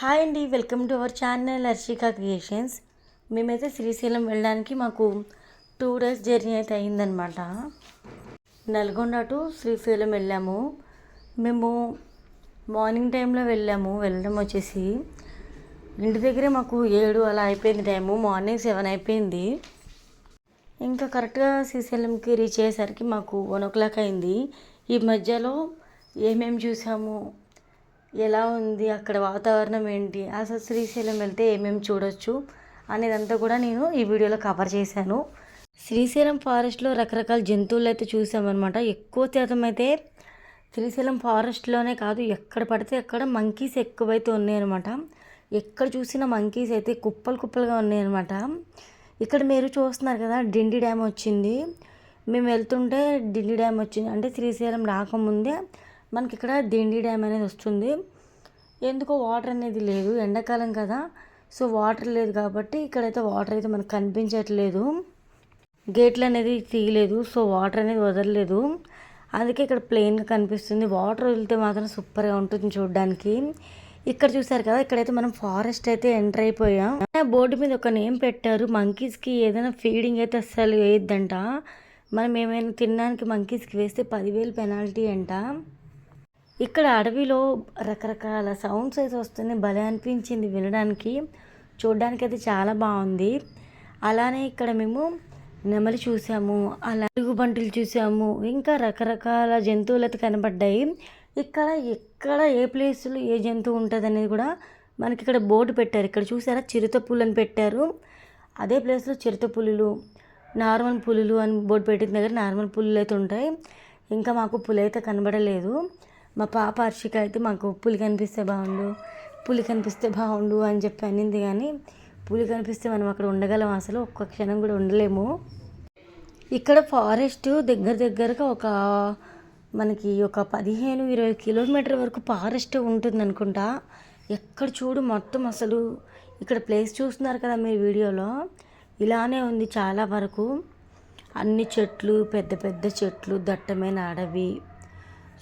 Hi అండి welcome to our channel Harshika creations. మేమైతే శ్రీశైలం వెళ్ళడానికి మాకు టూ డేస్ జర్నీ అయితే అయిందనమాట నల్గొండ టు శ్రీశైలం వెళ్ళాము. మేము మార్నింగ్ టైంలో వెళ్ళాము. వెళ్ళడం వచ్చేసి ఇంటి దగ్గరే మాకు ఏడు అలా అయిపోయింది టైము. మార్నింగ్ సెవెన్ అయిపోయింది. ఇంకా కరెక్ట్గా శ్రీశైలంకి రీచ్ అయ్యేసరికి మాకు వన్ ఓ క్లాక్ అయింది. ఈ మధ్యలో ఏమేమి చూసాము? ఎలా ఉంది అక్కడ వాతావరణం ఏంటి అసలు శ్రీశైలం వెళ్తే ఏమేమి చూడొచ్చు అనేదంతా కూడా నేను ఈ వీడియోలో కవర్ చేశాను. శ్రీశైలం ఫారెస్ట్లో రకరకాల జంతువులు అయితే చూసామన్నమాట. ఎక్కువ శాతం అయితే శ్రీశైలం ఫారెస్ట్లోనే కాదు ఎక్కడ పడితే అక్కడ మంకీస్ ఎక్కువైతే ఉన్నాయన్నమాట. ఎక్కడ చూసినా మంకీస్ అయితే కుప్పలు కుప్పలుగా ఉన్నాయన్నమాట. ఇక్కడ మీరు చూస్తున్నారు కదా డిండి డ్యామ్ వచ్చింది. మేము వెళ్తుంటే డిండి డ్యామ్ వచ్చింది. అంటే శ్రీశైలం రాకముందే మనకి ఇక్కడ దిండి డ్యామ్ అనేది వస్తుంది. ఎందుకో వాటర్ అనేది లేదు. ఎండాకాలం కదా. సో వాటర్ లేదు కాబట్టి ఇక్కడైతే వాటర్ అయితే మనకు కనిపించట్లేదు. గేట్లు అనేది తీయలేదు. సో వాటర్ అనేది వదలలేదు. అందుకే ఇక్కడ ప్లెయిన్గా కనిపిస్తుంది. వాటర్ వదిలితే మాత్రం సూపర్గా ఉంటుంది చూడడానికి. ఇక్కడ చూసారు కదా ఇక్కడైతే మనం ఫారెస్ట్ అయితే ఎంటర్ అయిపోయాం. బోర్డు మీద ఒక నేమ్ పెట్టారు. మంకీస్కి ఏదైనా ఫీడింగ్ అయితే అస్సలు వేయద్దంట. మనం ఏమైనా తినడానికి మంకీస్కి వేస్తే పదివేలు పెనాల్టీ అంట. ఇక్కడ అడవిలో రకరకాల సౌండ్స్ అయితే వస్తున్నాయి. భలే అనిపించింది వినడానికి. చూడడానికి అయితే చాలా బాగుంది. అలానే ఇక్కడ మేము నెమలి చూసాము అలా బంటులు చూసాము. ఇంకా రకరకాల జంతువులు అయితే కనబడ్డాయి. ఇక్కడ ఎక్కడ ఏ ప్లేస్లో ఏ జంతువు ఉంటుంది అనేది కూడా మనకి ఇక్కడ బోర్డు పెట్టారు. ఇక్కడ చూసారా? చిరుత పులని పెట్టారు. అదే ప్లేస్లో చిరుత పులులు నార్మల్ పులులు అని బోర్డు పెట్టిన దగ్గర నార్మల్ పులులు అయితే ఉంటాయి. ఇంకా మాకు పులి అయితే కనబడలేదు. మా పాప హర్షిక అయితే మాకు పులి కనిపిస్తే బాగుండు పులి కనిపిస్తే బాగుండు అని చెప్పి అనింది కానీ పులి కనిపిస్తే మనం అక్కడ ఉండగలం అసలు ఒక్క క్షణం కూడా ఉండలేము. ఇక్కడ ఫారెస్ట్ దగ్గర దగ్గరగా ఒక మనకి ఒక పదిహేను ఇరవై కిలోమీటర్ వరకు ఫారెస్ట్ ఉంటుంది అనుకుంటా. ఎక్కడ చూడు మొత్తం అసలు. ఇక్కడ ప్లేస్ చూస్తున్నారు కదా మీరు వీడియోలో. ఇలానే ఉంది చాలా వరకు. అన్ని చెట్లు పెద్ద పెద్ద చెట్లు దట్టమైన అడవి.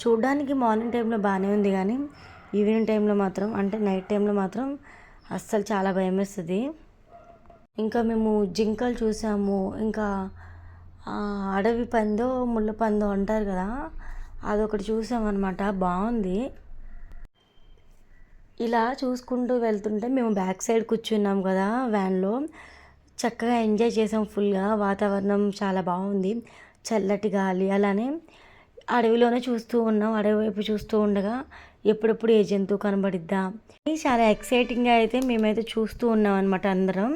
చూడడానికి మార్నింగ్ టైంలో బాగానే ఉంది కానీ ఈవినింగ్ టైంలో మాత్రం అంటే నైట్ టైంలో మాత్రం అస్సలు చాలా భయం వేస్తుంది. ఇంకా మేము జింకలు చూసాము. ఇంకా అడవి పందో ముళ్ళ పందో అంటారు కదా అదొకటి చూసామన్నమాట. బాగుంది. ఇలా చూసుకుంటూ వెళ్తుంటే మేము బ్యాక్ సైడ్ కూర్చున్నాం కదా వ్యాన్లో. చక్కగా ఎంజాయ్ చేసాం ఫుల్గా. వాతావరణం చాలా బాగుంది. చల్లటి గాలి అలానే అడవిలోనే చూస్తూ ఉన్నాం. అడవి వైపు చూస్తూ ఉండగా ఎప్పుడెప్పుడు ఏ జంతువు కనబడిద్దా? చాలా ఎక్సైటింగ్గా అయితే మేమైతే చూస్తూ ఉన్నాం అనమాట అందరం.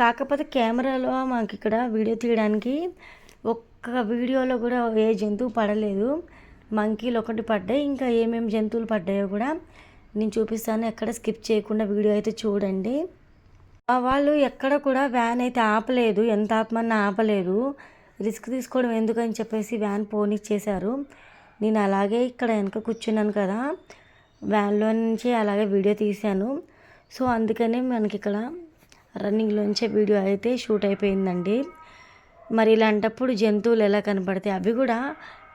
కాకపోతే కెమెరాలో మాకు ఇక్కడ వీడియో తీయడానికి ఒక్క వీడియోలో కూడా ఏ జంతువు పడలేదు. మంకీలు ఒకటి పడ్డాయి. ఇంకా ఏమేమి జంతువులు పడ్డాయో కూడా నేను చూపిస్తాను. ఎక్కడ స్కిప్ చేయకుండా వీడియో అయితే చూడండి. వాళ్ళు ఎక్కడ కూడా వ్యాన్ అయితే ఆపలేదు. ఎంత ఆపమన్నా ఆపలేదు. రిస్క్ తీసుకోవడం ఎందుకని చెప్పేసి వ్యాన్ పోనిచ్చేశారు నేను అలాగే ఇక్కడ వెనక కూర్చున్నాను కదా వ్యాన్లో నుంచి అలాగే వీడియో తీశాను. సో అందుకనే మనకి ఇక్కడ రన్నింగ్లోంచే వీడియో అయితే షూట్ అయిపోయిందండి. మరి ఇలాంటప్పుడు జంతువులు ఎలా కనబడతాయి అవి కూడా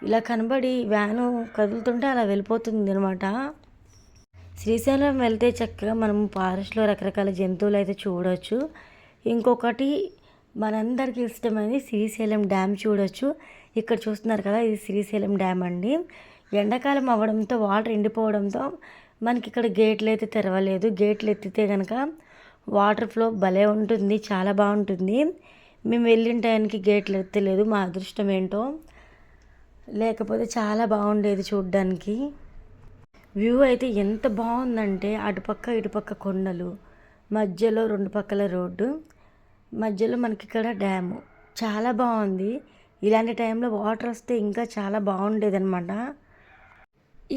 ఇలా కనబడి వ్యాను కదులుతుంటే అలా వెళ్ళిపోతుంది అనమాట శ్రీశైలం వెళ్తే చక్కగా మనం ఫారెస్ట్లో రకరకాల జంతువులు అయితే చూడవచ్చు ఇంకొకటి మనందరికీ ఇష్టమైనది శ్రీశైలం డ్యామ్ చూడొచ్చు. ఇక్కడ చూస్తున్నారు కదా ఇది శ్రీశైలం డ్యామ్ అండి. ఎండాకాలం అవ్వడంతో వాటర్ ఎండిపోవడంతో మనకి ఇక్కడ గేట్లు అయితే తెరవలేదు. గేట్లు ఎత్తితే కనుక వాటర్ ఫ్లో భలే ఉంటుంది చాలా బాగుంటుంది. మేము వెళ్ళిన టైంకి గేట్లు ఎత్తలేదు మా అదృష్టం ఏంటో. లేకపోతే చాలా బాగుండేది చూడ్డానికి. వ్యూ అయితే ఎంత బాగుందంటే అటుపక్క ఇటుపక్క కొండలు మధ్యలో రెండు పక్కల రోడ్డు. మధ్యలో మనకి ఇక్కడ డ్యాము. చాలా బాగుంది. ఇలాంటి టైంలో వాటర్ వస్తే ఇంకా చాలా బాగుండేది అనమాట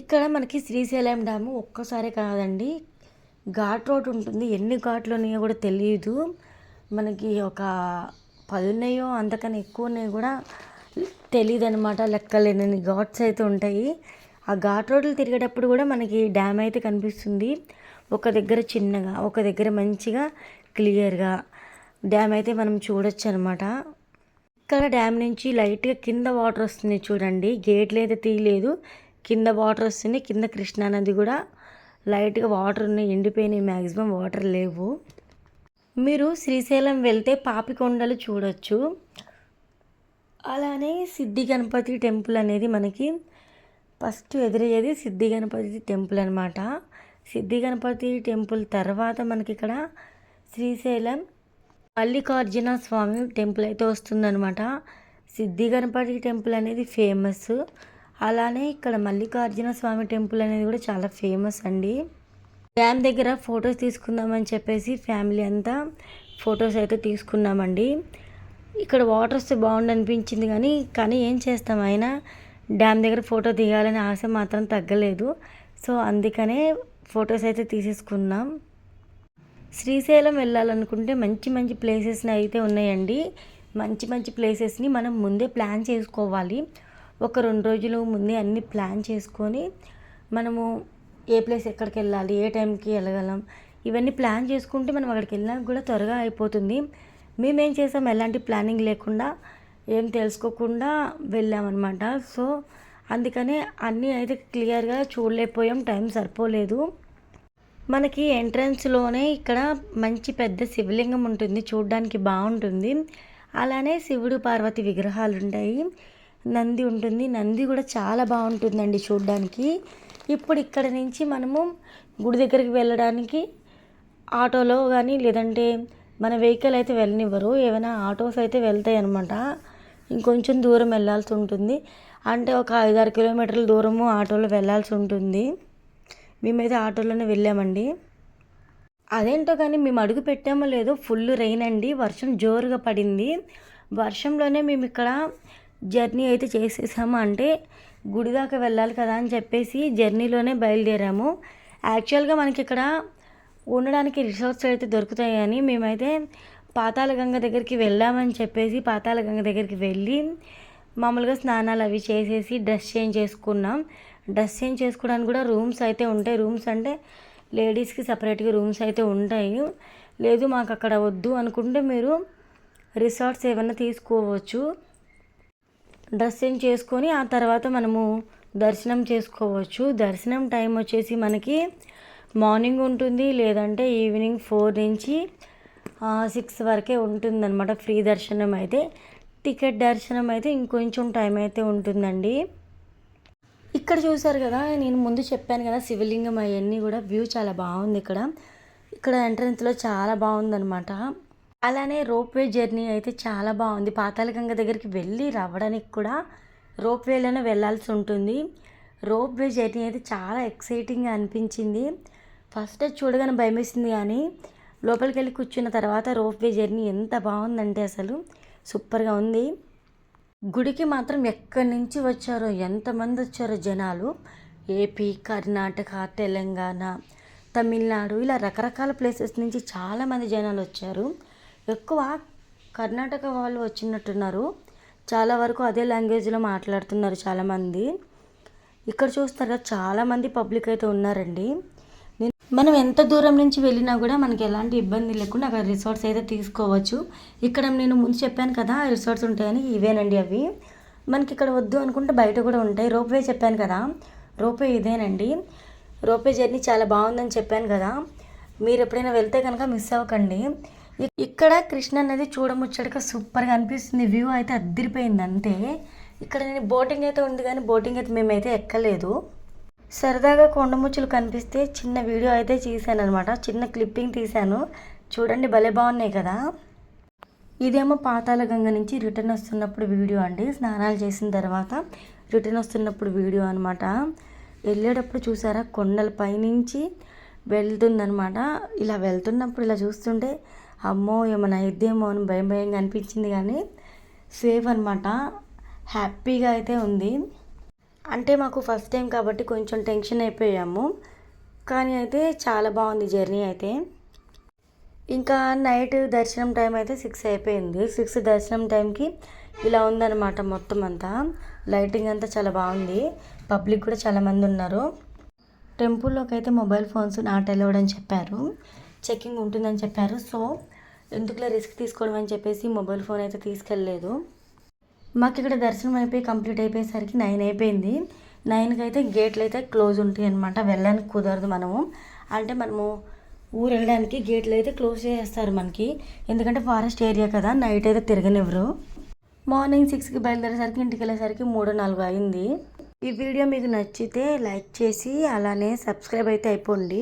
ఇక్కడ మనకి శ్రీశైలం డ్యాము ఒక్కసారి కాదండి. ఘాట్ రోడ్ ఉంటుంది. ఎన్ని ఘాట్లు ఉన్నాయో కూడా తెలియదు మనకి ఒక పది ఉన్నాయో అంతకన్నా ఎక్కువ ఉన్నాయో కూడా తెలియదు అనమాట లెక్కలేనని ఘాట్స్ అయితే ఉంటాయి. ఆ ఘాట్ రోడ్లు తిరిగేటప్పుడు కూడా మనకి డ్యామ్ అయితే కనిపిస్తుంది. ఒక దగ్గర చిన్నగా ఒక దగ్గర మంచిగా క్లియర్గా. డ్యామ్ అయితే మనం చూడొచ్చు అనమాట ఇక్కడ డ్యామ్ నుంచి లైట్గా కింద వాటర్ వస్తుంది చూడండి. గేట్లు అయితే తీయలేదు. కింద వాటర్ వస్తుంది. కింద కృష్ణా నది కూడా లైట్గా వాటర్ ఉన్నాయి. ఎండిపోయినాయి. మ్యాక్సిమం వాటర్ లేవు. మీరు శ్రీశైలం వెళ్తే పాపికొండలు చూడొచ్చు. అలానే సిద్ధి గణపతి టెంపుల్ అనేది మనకి ఫస్ట్ ఎదురయ్యేది సిద్ధి గణపతి టెంపుల్ అనమాట సిద్ధి గణపతి టెంపుల్ తర్వాత మనకి ఇక్కడ శ్రీశైలం మల్లికార్జున స్వామి టెంపుల్ అయితే వస్తుందనమాట సిద్ధి గణపతి టెంపుల్ అనేది ఫేమస్. అలానే ఇక్కడ మల్లికార్జున స్వామి టెంపుల్ అనేది కూడా చాలా ఫేమస్ అండి. డ్యామ్ దగ్గర ఫొటోస్ తీసుకుందామని చెప్పేసి ఫ్యామిలీ అంతా ఫొటోస్ అయితే తీసుకున్నామండి. ఇక్కడ వాటర్ వస్తే బాగుండు అనిపించింది కానీ కానీ ఏం చేస్తాం అయినా డ్యామ్ దగ్గర ఫోటో దిగాలని ఆశ మాత్రం తగ్గలేదు. సో అందుకనే ఫొటోస్ అయితే తీసేసుకున్నాం. శ్రీశైలం వెళ్ళాలనుకుంటే మంచి మంచి ప్లేసెస్ని అయితే ఉన్నాయండి. మంచి మంచి ప్లేసెస్ని మనం ముందే ప్లాన్ చేసుకోవాలి. ఒక రెండు రోజులు ముందే అన్ని ప్లాన్ చేసుకొని మనము ఏ ప్లేస్ ఎక్కడికి వెళ్ళాలి ఏ టైంకి వెళ్ళగలం ఇవన్నీ ప్లాన్ చేసుకుంటే మనం అక్కడికి వెళ్ళడానికి కూడా త్వరగా అయిపోతుంది. మేమేం చేసాం? ఎలాంటి ప్లానింగ్ లేకుండా ఏం తెలుసుకోకుండా వెళ్ళామన్నమాట. సో అందుకనే అన్నీ అయితే క్లియర్గా చూడలేకపోయాం. టైం సరిపోలేదు. మనకి ఎంట్రన్స్లోనే ఇక్కడ మంచి పెద్ద శివలింగం ఉంటుంది. చూడడానికి బాగుంటుంది. అలానే శివుడు పార్వతి విగ్రహాలు ఉంటాయి నంది ఉంటుంది. నంది కూడా చాలా బాగుంటుందండి చూడడానికి. ఇప్పుడు ఇక్కడ నుంచి మనము గుడి దగ్గరికి వెళ్ళడానికి ఆటోలో కానీ లేదంటే మన వెహికల్ అయితే వెళ్ళనివ్వరు. ఏమైనా ఆటోస్ అయితే వెళ్తాయి అనమాట ఇంకొంచెం దూరం వెళ్ళాల్సి ఉంటుంది. అంటే ఒక ఐదారు కిలోమీటర్ల దూరము ఆటోలో వెళ్ళాల్సి ఉంటుంది. మేమైతే ఆటోలోనే వెళ్ళామండి. అదేంటో కానీ మేము అడుగు పెట్టామో లేదో ఫుల్ రెయిన్ అండి. వర్షం జోరుగా పడింది. వర్షంలోనే మేము ఇక్కడ జర్నీ అయితే చేసేసాము. అంటే గుడి దాకా వెళ్ళాలి కదా అని చెప్పేసి జర్నీలోనే బయలుదేరాము. యాక్చువల్గా మనకి ఇక్కడ ఉండడానికి రిసార్ట్స్ అయితే దొరుకుతాయని మేమైతే పాతాళగంగ దగ్గరికి వెళ్ళామని చెప్పేసి పాతాళగంగ దగ్గరికి వెళ్ళి మామూలుగా స్నానాలు అవి చేసేసి డ్రెస్ చేంజ్ చేసుకున్నాం. డ్రెస్ చేంజ్ చేసుకోవడానికి కూడా రూమ్స్ అయితే ఉంటాయి. రూమ్స్ అంటే లేడీస్కి సపరేట్గా రూమ్స్ అయితే ఉంటాయి. లేదు మాకు అక్కడ వద్దు అనుకుంటే మీరు రిసార్ట్స్ ఏమైనా తీసుకోవచ్చు. డ్రెస్ చేంజ్ చేసుకొని ఆ తర్వాత మనము దర్శనం చేసుకోవచ్చు. దర్శనం టైం వచ్చేసి మనకి మార్నింగ్ ఉంటుంది. లేదంటే ఈవినింగ్ ఫోర్ నుంచి సిక్స్ వరకే ఉంటుందన్నమాట. ఫ్రీ దర్శనం అయితే. టికెట్ దర్శనం అయితే ఇంకొంచెం టైం అయితే ఉంటుందండి. ఇక్కడ చూసారు కదా నేను ముందు చెప్పాను కదా శివలింగం అవన్నీ కూడా వ్యూ చాలా బాగుంది ఇక్కడ. ఇక్కడ ఎంట్రన్స్లో చాలా బాగుందనమాట అలానే రోప్వే జర్నీ అయితే చాలా బాగుంది. పాతాళగంగ దగ్గరికి వెళ్ళి రావడానికి కూడా రోప్వేలోనే వెళ్ళాల్సి ఉంటుంది. రోప్వే జర్నీ అయితే చాలా ఎక్సైటింగ్గా అనిపించింది. ఫస్ట్ చూడగానే భయమేసింది కానీ లోపలికి వెళ్ళి కూర్చున్న తర్వాత రోప్వే జర్నీ ఎంత బాగుందంటే అసలు సూపర్గా ఉంది. గుడికి మాత్రం ఎక్కడి నుంచి వచ్చారో ఎంతమంది వచ్చారో జనాలు. ఏపీ కర్ణాటక తెలంగాణ తమిళనాడు ఇలా రకరకాల ప్లేసెస్ నుంచి చాలామంది జనాలు వచ్చారు. ఎక్కువ కర్ణాటక వాళ్ళు వచ్చినట్టున్నారు. చాలా వరకు అదే లాంగ్వేజ్లో మాట్లాడుతున్నారు చాలామంది. ఇక్కడ చూస్తారా చాలామంది పబ్లిక్ అయితే ఉన్నారండి. మనం ఎంత దూరం నుంచి వెళ్ళినా కూడా మనకి ఎలాంటి ఇబ్బంది లేకుండా అక్కడ రిసార్ట్స్ అయితే తీసుకోవచ్చు. ఇక్కడ నేను ముందు చెప్పాను కదా రిసార్ట్స్ ఉంటాయని ఇవేనండి అవి. మనకి ఇక్కడ వద్దు అనుకుంటే బయట కూడా ఉంటాయి. రోప్వే చెప్పాను కదా రోప్వే ఇదేనండి. రోప్వే జర్నీ చాలా బాగుందని చెప్పాను కదా. మీరు ఎప్పుడైనా వెళ్తే కనుక మిస్ అవ్వకండి. ఇక్కడ కృష్ణ నది చూడముచ్చటగా సూపర్గా అనిపిస్తుంది. వ్యూ అయితే అద్దరిపోయింది అంతే. ఇక్కడ నేను బోటింగ్ అయితే ఉంది కానీ బోటింగ్ అయితే మేమైతే ఎక్కలేదు. సరదాగా కొండముచ్చులు కనిపిస్తే చిన్న వీడియో అయితే చేశాను అనమాట చిన్న క్లిప్పింగ్ తీశాను. చూడండి భలే బాగున్నాయి కదా. ఇదేమో పాతాల గంగ నుంచి రిటర్న్ వస్తున్నప్పుడు వీడియో అండి. స్నానాలు చేసిన తర్వాత రిటర్న్ వస్తున్నప్పుడు వీడియో అనమాట వెళ్ళేటప్పుడు చూసారా కొండల పైనుంచి వెళ్తుందనమాట ఇలా వెళ్తున్నప్పుడు ఇలా చూస్తుంటే అమ్మో ఏమైనా ఇద్దేమో అని భయం భయంగా అనిపించింది కానీ సేఫ్ అనమాట హ్యాపీగా అయితే ఉంది. అంటే మాకు ఫస్ట్ టైం కాబట్టి కొంచెం టెన్షన్ అయిపోయాము. కానీ అయితే చాలా బాగుంది జర్నీ అయితే. ఇంకా నైట్ దర్శనం టైం అయితే సిక్స్ అయిపోయింది. సిక్స్ దర్శనం టైంకి ఇలా ఉందన్నమాట మొత్తం అంతా. లైటింగ్ అంతా చాలా బాగుంది. పబ్లిక్ కూడా చాలామంది ఉన్నారు. టెంపుల్లోకి అయితే మొబైల్ ఫోన్స్ నాట్ అలౌడ్ అని చెప్పారు. చెకింగ్ ఉంటుందని చెప్పారు. సో ఎందుకులా రిస్క్ తీసుకోవడం అని చెప్పేసి మొబైల్ ఫోన్ అయితే తీసుకెళ్ళలేదు. మాకు ఇక్కడ దర్శనం అయిపోయి కంప్లీట్ అయిపోయేసరికి నైన్ అయిపోయింది. నైన్కి అయితే గేట్లు అయితే క్లోజ్ ఉంటాయి అనమాట వెళ్ళడానికి కుదరదు మనము. అంటే మనము ఊరు వెళ్ళడానికి గేట్లు అయితే క్లోజ్ చేసేస్తారు మనకి. ఎందుకంటే ఫారెస్ట్ ఏరియా కదా నైట్ అయితే తిరగనివ్వరు. మార్నింగ్ సిక్స్కి బయలుదేరేసరికి ఇంటికి వెళ్ళేసరికి మూడు నాలుగు అయింది. ఈ వీడియో మీకు నచ్చితే లైక్ చేసి అలానే సబ్స్క్రైబ్ అయితే అయిపోండి.